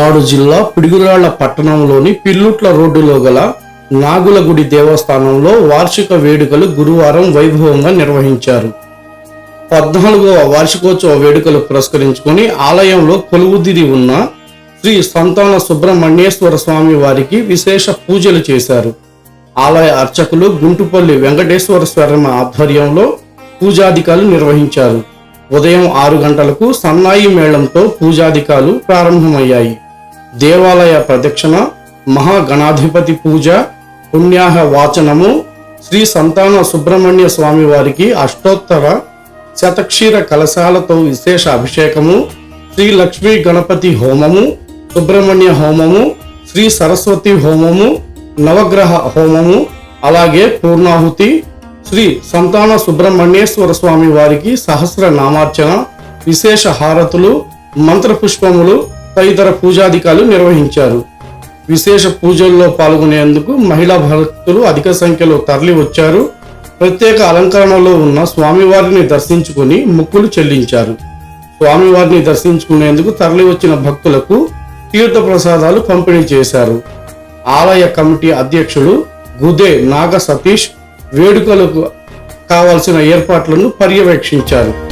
పల్నాడు జిల్లా పిడుగురాళ్ళ పట్టణంలోని పిల్లుట్ల రోడ్డులో గల నాగులగుడి దేవస్థానంలో వార్షిక వేడుకలు గురువారం వైభవంగా నిర్వహించారు. పద్నాలుగవ వార్షికోత్సవ వేడుకలు పురస్కరించుకొని ఆలయంలో కొలువుదిరి ఉన్న శ్రీ సంతాన సుబ్రహ్మణ్యేశ్వర స్వామి వారికి విశేష పూజలు చేశారు. ఆలయ అర్చకులు గుంటుపల్లి వెంకటేశ్వర స్వరమ ఆధ్వర్యంలో పూజాధికారులు నిర్వహించారు. ఉదయం ఆరు గంటలకు సన్నాయి మేళంతో పూజాధికారులు ప్రారంభమయ్యాయి. దేవాలయ ప్రదక్షిణ మహాగణాధిపతి పూజ పుణ్యాహ వాచనము శ్రీ సంతాన సుబ్రహ్మణ్య స్వామి వారికి అష్టోత్తర శతక్షీర కలశాలతో విశేష అభిషేకము శ్రీ లక్ష్మీ గణపతి హోమము సుబ్రహ్మణ్య హోమము శ్రీ సరస్వతి హోమము నవగ్రహ హోమము అలాగే పూర్ణాహుతి శ్రీ సంతాన సుబ్రహ్మణ్యేశ్వర స్వామి వారికి సహస్ర నామార్చన విశేష హారతులు మంత్రపుష్పములు తదితర పూజాధికారులు నిర్వహించారు. విశేష పూజల్లో పాల్గొనేందుకు మహిళా భక్తులు అధిక సంఖ్యలో తరలి వచ్చారు. ప్రత్యేక అలంకరణలో ఉన్న స్వామివారిని దర్శించుకుని ముక్కులు చెల్లించారు. స్వామివారిని దర్శించుకునేందుకు తరలి వచ్చిన భక్తులకు తీర్థ ప్రసాదాలు పంపిణీ చేశారు. ఆలయ కమిటీ అధ్యక్షుడు గుదే నాగ సతీష్ వేడుకలకు కావాల్సిన ఏర్పాట్లను పర్యవేక్షించారు.